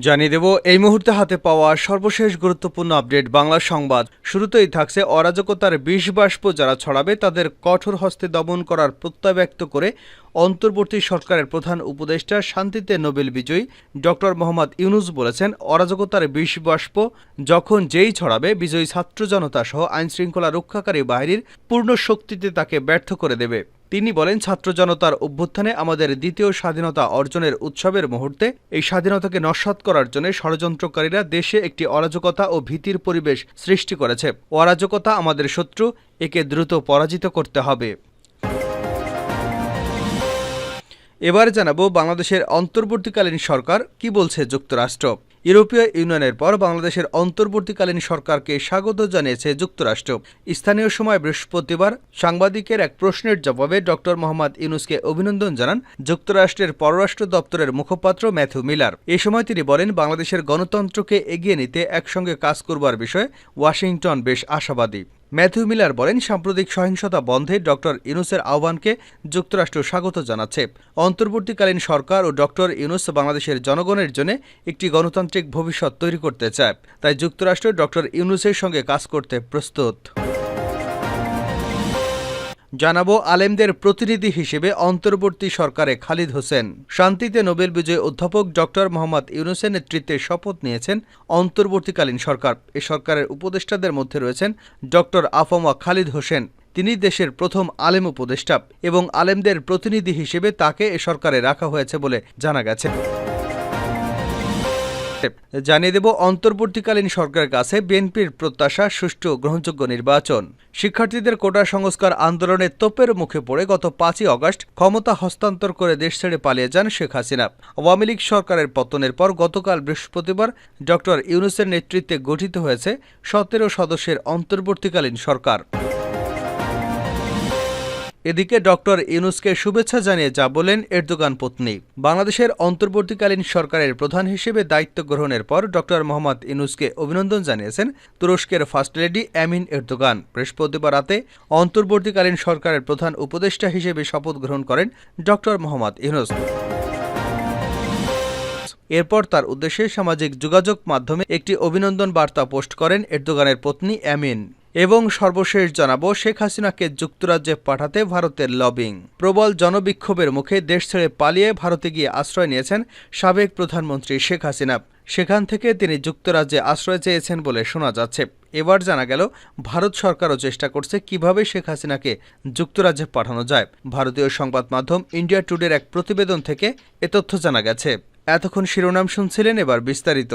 জানিয়ে দেব, এই মুহূর্তে হাতে পাওয়া সর্বশেষ গুরুত্বপূর্ণ আপডেট বাংলা সংবাদ। শুরুতেই থাকছে অরাজকতার বিষ বাষ্প যারা ছড়াবে, তাদের কঠোর হস্তে দমন করার প্রত্যয় ব্যক্ত করে অন্তর্বর্তী সরকারের প্রধান উপদেষ্টা শান্তিতে নোবেল বিজয়ী ডক্টর মোহাম্মদ ইউনুস বলেছেন, অরাজকতার বিষ বাষ্প যখন যেই ছড়াবে, বিজয়ী ছাত্র জনতা সহ আইনশৃঙ্খলা রক্ষাকারী বাহিনীর পূর্ণ শক্তিতে তাকে ব্যর্থ করে দেবে। তিনি বলেন, ছাত্র জনতার অভ্যুত্থানে আমাদের দ্বিতীয় স্বাধীনতা অর্জনের উৎসবের মুহূর্তে এই স্বাধীনতাকে নস্বাত করার জন্য ষড়যন্ত্রকারীরা দেশে একটি অরাজকতা ও ভীতির পরিবেশ সৃষ্টি করেছে। অরাজকতা আমাদের শত্রু, একে দ্রুত পরাজিত করতে হবে। এবার জানাব বাংলাদেশের অন্তর্বর্তীকালীন সরকার কি বলছে যুক্তরাষ্ট্র। ইউরোপীয় ইউনিয়নের পর বাংলাদেশের অন্তর্বর্তীকালীন সরকারকে স্বাগত জানিয়েছে যুক্তরাষ্ট্র। স্থানীয় সময় বৃহস্পতিবার সাংবাদিকের এক প্রশ্নের জবাবে ডক্টর মোহাম্মদ ইউনুসকে অভিনন্দন জানান যুক্তরাষ্ট্রের পররাষ্ট্র দপ্তরের মুখপাত্র ম্যাথু মিলার। এ সময় তিনি বলেন, বাংলাদেশের গণতন্ত্রকে এগিয়ে নিতে একসঙ্গে কাজ করবার বিষয়ে ওয়াশিংটন বেশ আশাবাদী। ম্যাথিউ মিলার বলেন, সাম্প্রতিক সহিংসতা বন্ধে ড ইউনুসের আহ্বানকে যুক্তরাষ্ট্র স্বাগত জানাচ্ছে। অন্তর্বর্তীকালীন সরকার ও ড ইউনুস বাংলাদেশের জনগণের জন্য একটি গণতান্ত্রিক ভবিষ্যৎ তৈরি করতে চায়। তাই যুক্তরাষ্ট্র ড ইউনুসের সঙ্গে কাজ করতে প্রস্তুত। জানাব আলেমদের প্রতিনিধি হিসেবে অন্তর্বর্তী সরকারে খালিদ হোসেন। শান্তিতে নোবেল বিজয়ী অধ্যাপক ডক্টর মোহাম্মদ ইউনুসের নেতৃত্বে শপথ নিয়েছেন অন্তর্বর্তীকালীন সরকার। এ সরকারের উপদেষ্টাদের মধ্যে রয়েছেন ডক্টর আফমা খালিদ হোসেন। তিনি দেশের প্রথম আলেম উপদেষ্টা এবং আলেমদের প্রতিনিধি হিসেবে তাকে এ সরকারে রাখা হয়েছে বলে জানা গেছে। জানিয়ে দেব, অন্তর্বর্তীকালীন সরকারের কাছে বিএনপির প্রত্যাশা, সুষ্ঠু, গ্রহণযোগ্য নির্বাচন। শিক্ষার্থীদের কোটা সংস্কার আন্দোলনে তোপের মুখে পড়ে গত পাঁচই অগস্ট ক্ষমতা হস্তান্তর করে দেশ ছেড়ে পালিয়ে যান শেখ হাসিনা। আওয়ামী লীগ সরকারের পতনের পর গতকাল বৃহস্পতিবার ডক্টর ইউনুসের নেতৃত্বে গঠিত হয়েছে সতেরো সদস্যের অন্তর্বর্তীকালীন সরকার। এদিকে ডক্টর ইউনুসকে শুভেচ্ছা জানিয়ে যা বলেন এরদোগান পত্নী। বাংলাদেশের অন্তর্বর্তীকালীন সরকারের প্রধান হিসেবে দায়িত্ব গ্রহণের পর ডক্টর মোহাম্মদ ইউনুসকে অভিনন্দন জানিয়েছেন তুরস্কের ফার্স্ট লেডি অ্যামিন এরদোগান। বৃহস্পতিবার রাতে অন্তর্বর্তীকালীন সরকারের প্রধান উপদেষ্টা হিসেবে শপথ গ্রহণ করেন ডক্টর মোহাম্মদ ইউনুস। এরপর তার উদ্দেশ্যে সামাজিক যোগাযোগ মাধ্যমে একটি অভিনন্দন বার্তা পোস্ট করেন এরদোগানের পত্নী অ্যামিন এবং সর্বশেষ জানাব, শেখ হাসিনাকে যুক্তরাজ্যে পাঠাতে ভারতের লবিং। প্রবল জনবিক্ষোভের মুখে দেশ ছেড়ে পালিয়ে ভারতে গিয়ে আশ্রয় নিয়েছেন সাবেক প্রধানমন্ত্রী শেখ হাসিনা। সেখান থেকে তিনি যুক্তরাজ্যে আশ্রয় চেয়েছেন বলে শোনা যাচ্ছে। এবার জানা গেল, ভারত সরকারও চেষ্টা করছে কীভাবে শেখ হাসিনাকে যুক্তরাজ্যে পাঠানো যায়। ভারতীয় সংবাদ মাধ্যম ইন্ডিয়া টুডের এক প্রতিবেদন থেকে এ তথ্য জানা গেছে। এতক্ষণ শিরোনাম শুনছিলেন এবার বিস্তারিত।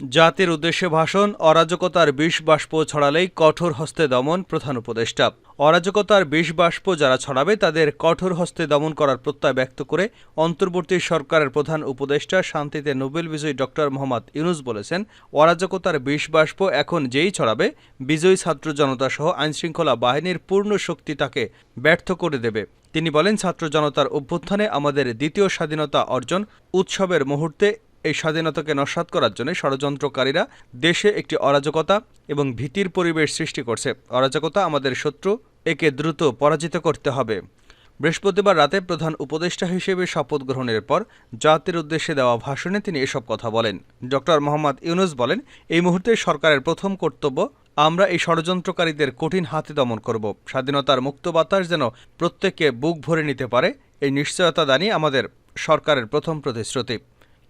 জাতির উদ্দেশ্যে ভাষণ, অরাজকতার বিষ বাষ্প ছড়ালেই কঠোর হস্তে দমন প্রধান উপদেষ্টা। অরাজকতার বিষ বাষ্প যারা ছড়াবে, তাদের কঠোর হস্তে দমন করার প্রত্যয় ব্যক্ত করে অন্তর্বর্তী সরকারের প্রধান উপদেষ্টা শান্তিতে নোবেল বিজয়ী ডক্টর মোহাম্মদ ইউনুস বলেছেন, অরাজকতার বিষ বাষ্প এখন যেই ছড়াবে, বিজয়ী ছাত্র জনতা সহ আইনশৃঙ্খলা বাহিনীর পূর্ণ শক্তি তাকে ব্যর্থ করে দেবে। তিনি বলেন, ছাত্র জনতার অভ্যুত্থানে আমাদের দ্বিতীয় স্বাধীনতা অর্জন উৎসবের মুহূর্তে এই স্বাধীনতাকে নস্বাত করার জন্য ষড়যন্ত্রকারীরা দেশে একটি অরাজকতা এবং ভীতির পরিবেশ সৃষ্টি করছে। অরাজকতা আমাদের শত্রু, একে দ্রুত পরাজিত করতে হবে। বৃহস্পতিবার রাতে প্রধান উপদেষ্টা হিসেবে শপথ গ্রহণের পর জাতির উদ্দেশ্যে দেওয়া ভাষণে তিনি এসব কথা বলেন। ডক্টর মোহাম্মদ ইউনুস বলেন, এই মুহূর্তে সরকারের প্রথম কর্তব্য, আমরা এই ষড়যন্ত্রকারীদের কঠিন হাতে দমন করব। স্বাধীনতার মুক্ত বাতাস যেন প্রত্যেককে বুক ভরে নিতে পারে, এই নিশ্চয়তা দানই আমাদের সরকারের প্রথম প্রতিশ্রুতি।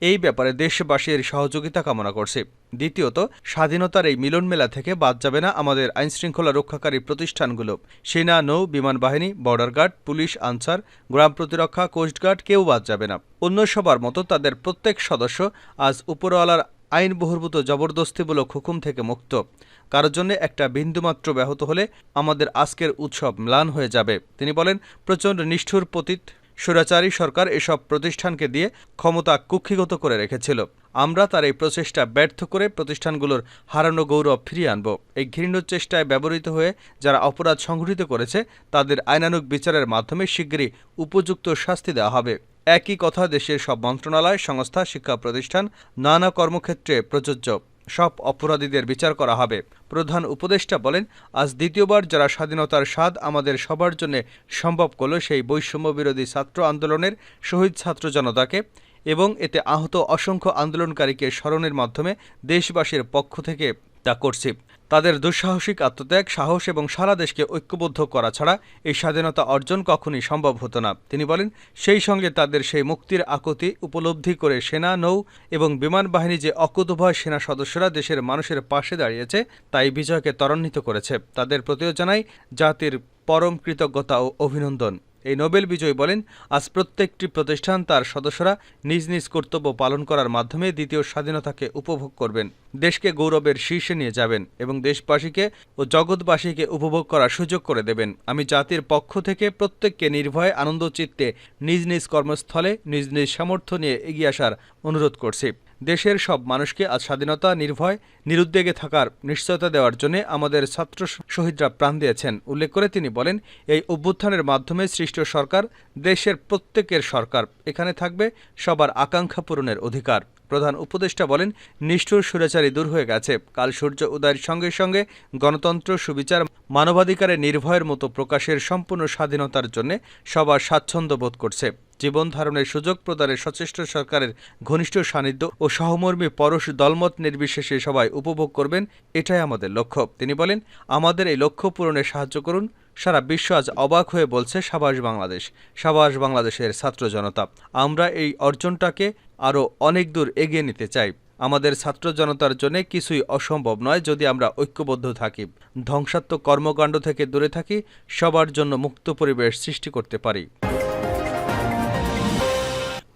এই ব্যাপারে দেশবাসীর সহযোগিতা কামনা করছে। দ্বিতীয়ত, স্বাধীনতার এই মিলন মেলা থেকে বাদ যাবে না আমাদের আইনশৃঙ্খলা রক্ষাকারী প্রতিষ্ঠানগুলো। সেনা, নৌ, বিমান বাহিনী, বর্ডার গার্ড, পুলিশ, আনসার, গ্রাম প্রতিরক্ষা কোস্টগার্ড কেউ বাদ যাবে না। অন্য সবার মতো তাদের প্রত্যেক সদস্য আজ উপরওয়ালার আইন বহির্ভূত জবরদস্তিমূলক হুকুম থেকে মুক্ত। কারোর জন্য একটা বিন্দুমাত্র ব্যাহত হলে আমাদের আজকের উৎসব ম্লান হয়ে যাবে। তিনি বলেন, প্রচণ্ড নিষ্ঠুর পতীত স্বৈরাচারী সরকার এসব প্রতিষ্ঠানকে দিয়ে ক্ষমতা কুক্ষিগত করে রেখেছিল। আমরা তার এই প্রচেষ্টা ব্যর্থ করে প্রতিষ্ঠানগুলোর হারানো গৌরব ফিরিয়ে আনব। এই ঘৃণ্য চেষ্টায় ব্যবহৃত হয়ে যারা অপরাধ সংঘটিত করেছে, তাদের আইনানুগ বিচারের মাধ্যমে শিগগিরই উপযুক্ত শাস্তি দেওয়া হবে। একই কথা দেশের সব মন্ত্রণালয়, সংস্থা, শিক্ষা প্রতিষ্ঠান, নানা কর্মক্ষেত্রে প্রযোজ্য। সব অপরাধীদের বিচার করা হবে। প্রধান উপদেষ্টা বলেন, আজ দ্বিতীয়বার যারা স্বাধীনতার স্বাদ আমাদের সবার জন্য সম্ভব করল সেই বৈষম্য বিরোধী ছাত্র আন্দোলনের শহীদ ছাত্র জনতাকে এবং এতে আহত অসংখ্য আন্দোলনকারীকে স্মরণের মাধ্যমে দেশবাসীর পক্ষ থেকে তা করছি। তাদের দুঃসাহসিক আত্মত্যাগ, সাহস এবং সারা দেশকে ঐক্যবদ্ধ করা ছাড়া এই স্বাধীনতা অর্জন কখনই সম্ভব হতো না। তিনি বলেন, সেই সঙ্গে তাদের সেই মুক্তির আকুতি উপলব্ধি করে সেনা, নৌ এবং বিমান বাহিনী যে অকুতভয় সেনা সদস্যরা দেশের মানুষের পাশে দাঁড়িয়েছে, তাই বিজয়কে ত্বরান্বিত করেছে। তাদের প্রতিও জানাই জাতির পরম কৃতজ্ঞতা ও অভিনন্দন। এই নোবেল বিজয়ী বলেন, আজ প্রত্যেকটি প্রতিষ্ঠান তার সদস্যরা নিজ নিজ কর্তব্য পালন করার মাধ্যমে দ্বিতীয় স্বাধীনতাকে উপভোগ করবেন। দেশকে গৌরবের শীর্ষে নিয়ে যাবেন এবং দেশবাসীকে ও জগৎবাসীকে উপভোগ করার সুযোগ করে দেবেন। আমি জাতির পক্ষ থেকে প্রত্যেককে নির্ভয়ে আনন্দ চিত্তে নিজ নিজ কর্মস্থলে নিজ নিজ সামর্থ্য নিয়ে এগিয়ে আসার অনুরোধ করছি। দেশের সব মানুষকে আজ স্বাধীনতা, নির্ভয়, নিরুদ্বেগে থাকার নিশ্চয়তা দেওয়ার জন্য আমাদের ছাত্র শহীদরা প্রাণ দিয়েছেন। উল্লেখ করে তিনি বলেন, এই অভ্যুত্থানের মাধ্যমে সৃষ্ট সরকার দেশের প্রত্যেকের সরকার। এখানে থাকবে সবার আকাঙ্ক্ষা পূরণের অধিকার। প্রধান উপদেষ্টা বলেন, নিষ্ঠুর সুরাচারী দূর হয়ে গেছে। কাল সূর্য উদয়ের সঙ্গে সঙ্গে গণতন্ত্র, সুবিচার, মানবাধিকারের নির্ভয়ের মতো প্রকাশের সম্পূর্ণ স্বাধীনতার জন্য সবার স্বাচ্ছন্দ্য বোধ করছে। জীবন ধারণের সুযোগ প্রদানে সচেষ্ট সরকারের ঘনিষ্ঠ সান্নিধ্য ও সহমর্মী পরশ দলমত নির্বিশেষে সবাই উপভোগ করবেন, এটাই আমাদের লক্ষ্য। তিনি বলেন, আমাদের এই লক্ষ্য পূরণে সাহায্য করুন সারা বিশ্ব আজ অবাক হয়ে বলছে সাবাস বাংলাদেশ। সাবাস বাংলাদেশের ছাত্র জনতা, আমরা এই অর্জনটাকে আরও অনেক দূর এগিয়ে নিতে চাই। আমাদের ছাত্র জনতার জন্য কিছুই অসম্ভব নয় যদি আমরা ঐক্যবদ্ধ থাকি। ধ্বংসাত্মক কর্মকাণ্ড থেকে দূরে থাকি, সবার জন্য মুক্ত পরিবেশ সৃষ্টি করতে পারি।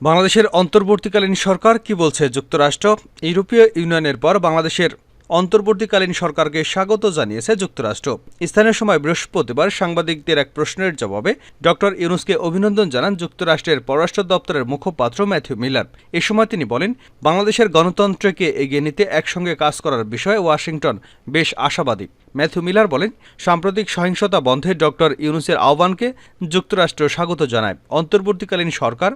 বাংলাদেশের অন্তর্বর্তীকালীন সরকার কি বলছে? যুক্তরাষ্ট্র, ইউরোপীয় ইউনিয়নের পর বাংলাদেশের অন্তর্বর্তীকালীন সরকারকে স্বাগত জানিয়েছে যুক্তরাষ্ট্র। স্থানীয় সময় বৃহস্পতিবার সাংবাদিকদের এক প্রশ্নের জবাবে ডক্টর ইউনুসকে অভিনন্দন জানান যুক্তরাষ্ট্রের পররাষ্ট্র দপ্তরের মুখপাত্র ম্যাথিউ মিলার। এ সময় তিনি বলেন, বাংলাদেশের গণতন্ত্রকে এগিয়ে নিতে একসঙ্গে কাজ করার বিষয়ে ওয়াশিংটন বেশ আশাবাদী। ম্যাথিউ মিলার বলেন, সাম্প্রতিক সহিংসতা বন্ধে ডক্টর ইউনুসের আহ্বানকে যুক্তরাষ্ট্র স্বাগত জানায়। অন্তর্বর্তীকালীন সরকার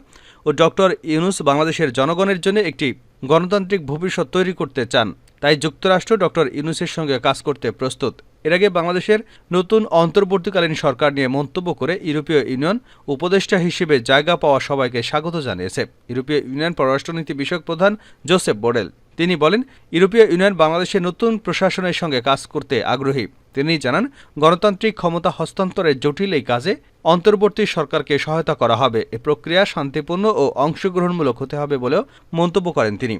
ও ডক্টর ইউনুস বাংলাদেশের জনগণের জন্য একটি গণতান্ত্রিক ভবিষ্যৎ তৈরি করতে চান। তাই যুক্তরাষ্ট্র ডক্টর ইউনুসের সঙ্গে কাজ করতে প্রস্তুত। এর আগে বাংলাদেশের নতুন অন্তর্বর্তীকালীন সরকার নিয়ে মন্তব্য করে ইউরোপীয় ইউনিয়ন উপদেষ্টা হিসেবে জায়গা পাওয়া সবাইকে স্বাগত জানিয়েছে। ইউরোপীয় ইউনিয়ন পররাষ্ট্রনীতি বিষয়ক প্রধান জোসেফ বোরেল। তিনি বলেন, ইউরোপীয় ইউনিয়ন বাংলাদেশের নতুন প্রশাসনের সঙ্গে কাজ করতে আগ্রহী। তিনি জানান, গণতান্ত্রিক ক্ষমতা হস্তান্তরের জটিল এই কাজে অন্তর্বর্তী সরকারকে সহায়তা করা হবে। এ প্রক্রিয়া শান্তিপূর্ণ ও অংশগ্রহণমূলক হতে হবে বলেও মন্তব্য করেন তিনি।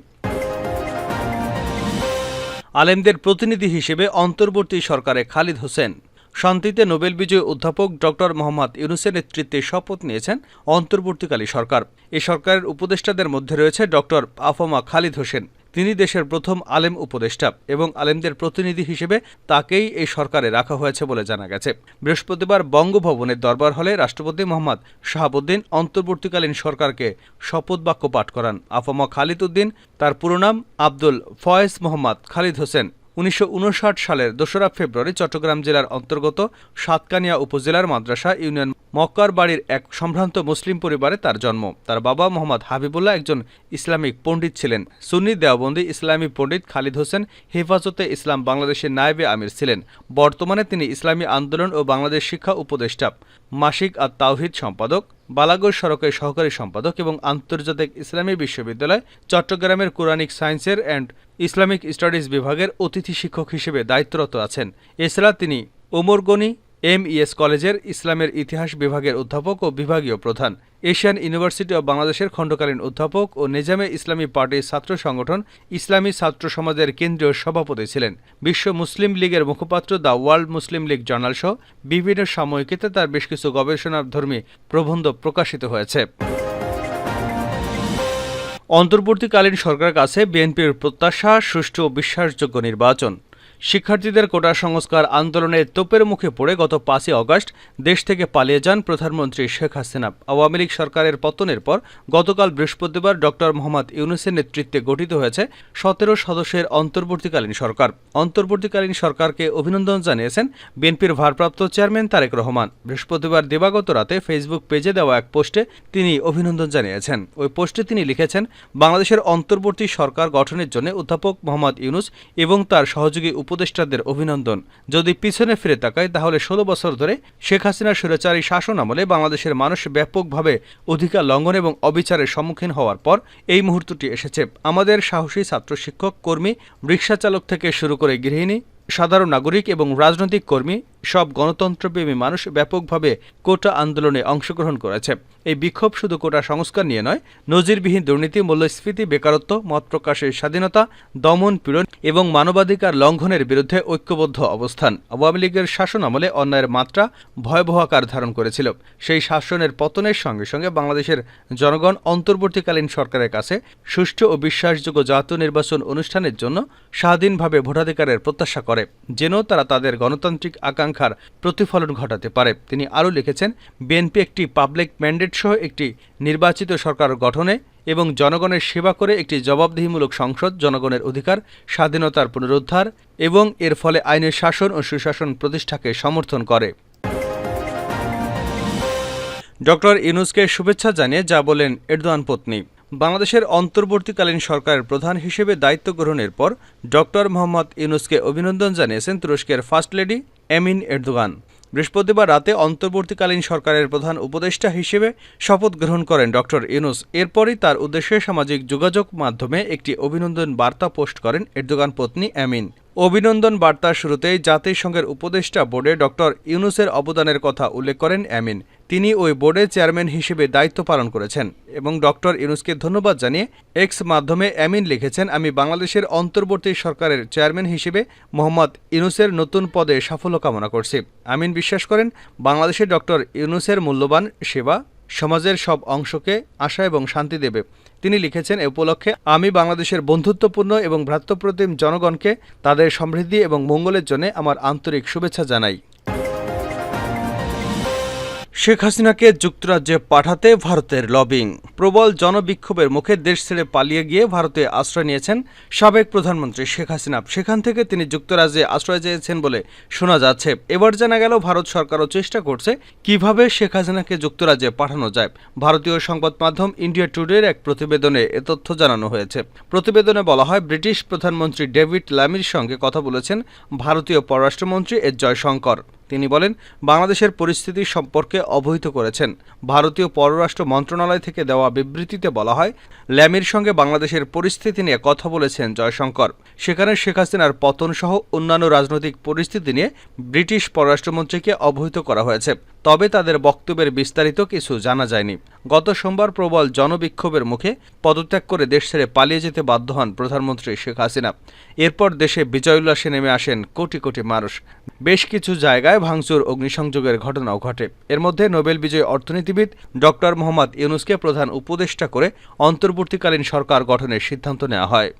আলেমদের প্রতিনিধি হিসেবে অন্তর্বর্তী সরকারে খালিদ হোসেন। শান্তিতে নোবেল বিজয়ী অধ্যাপক ডক্টর মোহাম্মদ ইউনুসের নেতৃত্বে শপথ নিয়েছেন অন্তর্বর্তীকালী সরকার। এ সরকারের উপদেষ্টাদের মধ্যে রয়েছে ডক্টর আফমা খালিদ হোসেন। তিনি দেশের প্রথম আলেম উপদেষ্টা এবং আলেমদের প্রতিনিধি হিসেবে তাকেই এই সরকারে রাখা হয়েছে বলে জানা গেছে। বৃহস্পতিবার বঙ্গভবনের দরবার হলে রাষ্ট্রপতি মোহাম্মদ শাহাবুদ্দিন অন্তর্বর্তীকালীন সরকারকে শপথ বাক্য পাঠ করান। আফমা খালিদ উদ্দিন, তার পুরো নাম আব্দুল ফয়েজ মোহাম্মদ খালিদ হোসেন। উনিশশো উনষাট সালের দোসরা ফেব্রুয়ারি চট্টগ্রাম জেলার অন্তর্গত সাতকানিয়া উপজেলার মাদ্রাসা ইউনিয়ন মক্কার বাড়ির এক সম্ভ্রান্ত মুসলিম পরিবারে তার জন্ম। তার বাবা মোহাম্মদ হাবিবুল্লাহ একজন ইসলামিক পণ্ডিত ছিলেন। সুন্নি দেওবন্দি ইসলামী পণ্ডিত খালিদ হোসেন হেফাজতে ইসলাম বাংলাদেশের নায়েবে আমির ছিলেন। বর্তমানে তিনি ইসলামী আন্দোলন ও বাংলাদেশ শিক্ষা উপদেষ্টা। মাসিক আর তাওহিদ সম্পাদক, বালাগর সড়কের সহকারী সম্পাদক এবং আন্তর্জাতিক ইসলামী বিশ্ববিদ্যালয় চট্টগ্রামের কোরআনিক সায়েন্সের অ্যান্ড ইসলামিক স্টাডিজ বিভাগের অতিথি শিক্ষক হিসেবে দায়িত্বরত আছেন। এছাড়া তিনি ওমরগনি এম ইএস কলেজের ইসলামের ইতিহাস বিভাগের অধ্যাপক ও বিভাগীয় প্রধান। এশিয়ান ইউনিভার্সিটি অব বাংলাদেশের খণ্ডকালীন অধ্যাপক ও নেজামে ইসলামী পার্টির ছাত্র সংগঠন ইসলামী ছাত্র সমাজের কেন্দ্রীয় সভাপতি ছিলেন। বিশ্ব মুসলিম লীগের মুখপাত্র the world Muslim league journal সহ বিভিন্ন সাময়িকীতে তার বেশ কিছু গবেষণাধর্মী প্রবন্ধ প্রকাশিত হয়েছে। অন্তর্বর্তীকালীন সরকারের কাছে বিএনপির প্রত্যাশা সুষ্ঠু ও বিশ্বাসযোগ্য নির্বাচন। শিক্ষার্থীদের কোটা সংস্কার আন্দোলনে তোপের মুখে পড়ে গত পাঁচই অগস্ট দেশ থেকে পালিয়ে যান প্রধানমন্ত্রী শেখ হাসিনা। আওয়ামী লীগ সরকারের পতনের পর গতকাল বৃহস্পতিবার ডক্টর মোহাম্মদ ইউনুসের নেতৃত্বে গঠিত হয়েছে সতেরো সদস্যের অন্তর্বর্তীকালীন সরকার। অন্তর্বর্তীকালীন সরকারকে অভিনন্দন জানিয়েছেন বিএনপির ভারপ্রাপ্ত চেয়ারম্যান তারেক রহমান। বৃহস্পতিবার দিবাগত রাতে ফেসবুক পেজে দেওয়া এক পোস্টে তিনি অভিনন্দন জানিয়েছেন। ওই পোস্টে তিনি লিখেছেন, বাংলাদেশের অন্তর্বর্তী সরকার গঠনের জন্য অধ্যাপক মোহাম্মদ ইউনুস এবং তার সহযোগী উপদেষ্টাদের অভিনন্দন। যদি পিছনে ফিরে তাকায় তাহলে ষোলো বছর ধরে শেখ হাসিনার স্বৈরাচারী শাসন আমলে বাংলাদেশের মানুষ ব্যাপকভাবে অধিকার লঙ্ঘন এবং অবিচারের সম্মুখীন হওয়ার পর এই মুহূর্তটি এসেছে। আমাদের সাহসী ছাত্র শিক্ষক, কর্মী রিক্সা চালক থেকে শুরু করে গৃহিণী, সাধারণ নাগরিক এবং রাজনৈতিক কর্মী সব গণতন্ত্রপ্রেমী মানুষ ব্যাপকভাবে কোটা আন্দোলনে অংশগ্রহণ করেছে। এই বিক্ষোভ শুধু কোটা সংস্কার নিয়ে নয়, নজিরবিহীন দুর্নীতি, মূল্যস্ফীতি, বেকারত্ব, মত প্রকাশের স্বাধীনতা, দমন পীড়ন এবং মানবাধিকার লঙ্ঘনের বিরুদ্ধে ঐক্যবদ্ধ অবস্থান। আওয়ামী লীগের শাসন আমলে অন্যায়ের মাত্রা ভয়াবহ আকার ধারণ করেছিল। সেই শাসনের পতনের সঙ্গে সঙ্গে বাংলাদেশের জনগণ অন্তর্বর্তীকালীন সরকারের কাছে সুষ্ঠু ও বিশ্বাসযোগ্য জাতীয় নির্বাচন অনুষ্ঠানের জন্য স্বাধীনভাবে ভোটাধিকারের প্রত্যাশা করে। যেন তারা তাদের গণতান্ত্রিক আকাঙ্ক্ষার প্রতিফলন ঘটাতে পারে। তিনি আরও লিখেছেন, বিএনপি একটি পাবলিক ম্যান্ডেট সহ একটি নির্বাচিত সরকার গঠনে এবং জনগণের সেবা করে একটি জবাবদিহিমূলক সংসদ, জনগণের অধিকার, স্বাধীনতার পুনরুদ্ধার এবং এর ফলে আইনের শাসন ও সুশাসন প্রতিষ্ঠাকে সমর্থন করে। ডক্টর ইউনুসকে শুভেচ্ছা জানিয়ে যা বলেন এরদোয়ান পত্নী। বাংলাদেশের অন্তর্বর্তীকালীন সরকারের প্রধান হিসেবে দায়িত্ব গ্রহণের পর ডক্টর মোহাম্মদ ইউনুসকে অভিনন্দন জানিয়েছেন তুরস্কের ফার্স্ট লেডি এমিন এরদোগান। বৃহস্পতিবার রাতে অন্তর্বর্তীকালীন সরকারের প্রধান উপদেষ্টা হিসেবে শপথ গ্রহণ করেন ডক্টর ইউনুস। এরপরই তার উদ্দেশ্যে সামাজিক যোগাযোগ মাধ্যমে একটি অভিনন্দন বার্তা পোস্ট করেন এরদোগান পত্নী অ্যামিন অভিনন্দন বার্তার শুরুতেই জাতিসংঘের উপদেষ্টা বোর্ডে ডক্টর ইউনুসের অবদানের কথা উল্লেখ করেন অ্যামিন তিনি ওই বোর্ডের চেয়ারম্যান হিসেবে দায়িত্ব পালন করেছেন এবং ডক্টর ইউনুসকে ধন্যবাদ জানিয়ে এক্স মাধ্যমে অ্যামিন লিখেছেন, আমি বাংলাদেশের অন্তর্বর্তী সরকারের চেয়ারম্যান হিসেবে মোহাম্মদ ইউনুসের নতুন পদে সাফল্য কামনা করছি। আমিন বিশ্বাস করেন বাংলাদেশে ডক্টর ইউনুসের মূল্যবান সেবা সমাজের সব অংশকে আশা এবং শান্তি দেবে। তিনি লিখেছেন এ উপলক্ষে, আমি বাংলাদেশের বন্ধুত্বপূর্ণ এবং ভ্রাতৃপ্রতিম জনগণকে তাদের সমৃদ্ধি এবং মঙ্গলের জন্য আমার আন্তরিক শুভেচ্ছা জানাই। শেখ হাসিনাকে যুক্তরাজ্যে পাঠাতে ভারতের লবিং। প্রবল জনবিক্ষোভের মুখে দেশ ছেড়ে পালিয়ে গিয়ে ভারতে আশ্রয় নিয়েছেন সাবেক প্রধানমন্ত্রী শেখ হাসিনা। সেখান থেকে তিনি যুক্তরাজ্যে আশ্রয় চেয়েছেন বলে শোনা যাচ্ছে। এবার জানা গেল, ভারত সরকারও চেষ্টা করছে কীভাবে শেখ হাসিনাকে যুক্তরাজ্যে পাঠানো যায়। ভারতীয় সংবাদ মাধ্যম ইন্ডিয়া টুডের এক প্রতিবেদনে এ তথ্য জানানো হয়েছে। প্রতিবেদনে বলা হয়, ব্রিটিশ প্রধানমন্ত্রী ডেভিড ল্যামির সঙ্গে কথা বলেছেন ভারতীয় পররাষ্ট্রমন্ত্রী এস জয়শঙ্কর। তিনি বলেন, বাংলাদেশের পরিস্থিতি সম্পর্কে অবহিত করেছেন। ভারতীয় পররাষ্ট্র মন্ত্রণালয় থেকে দেওয়া বিবৃতিতে বলা হয়, ল্যামির সঙ্গে বাংলাদেশের পরিস্থিতি নিয়ে কথা বলেছেন জয়শঙ্কর। সেখানে শেখ হাসিনার পতন সহ অন্যান্য রাজনৈতিক পরিস্থিতি নিয়ে ব্রিটিশ পররাষ্ট্রমন্ত্রীকে অবহিত করা হয়েছে। তবে তাদের বক্তব্যের বিস্তারিত কিছু জানা যায়নি। গত সোমবার প্রবল জনবিক্ষোভের মুখে পদত্যাগ করে দেশ ছেড়ে পালিয়ে যেতে বাধ্য হন প্রধানমন্ত্রী শেখ হাসিনা। এরপর দেশে বিজয় উল্লাসে নেমে আসেন কোটি কোটি মানুষ। বেশ কিছু জায়গায় ভাঙচুর, অগ্নিসংযোগের ঘটনাও ঘটে। এর মধ্যে নোবেল বিজয়ী অর্থনীতিবিদ ডক্টর মোহাম্মদ ইউনুসকে প্রধান উপদেষ্টা করে অন্তর্বর্তীকালীন সরকার গঠনের সিদ্ধান্ত নেওয়া হয়।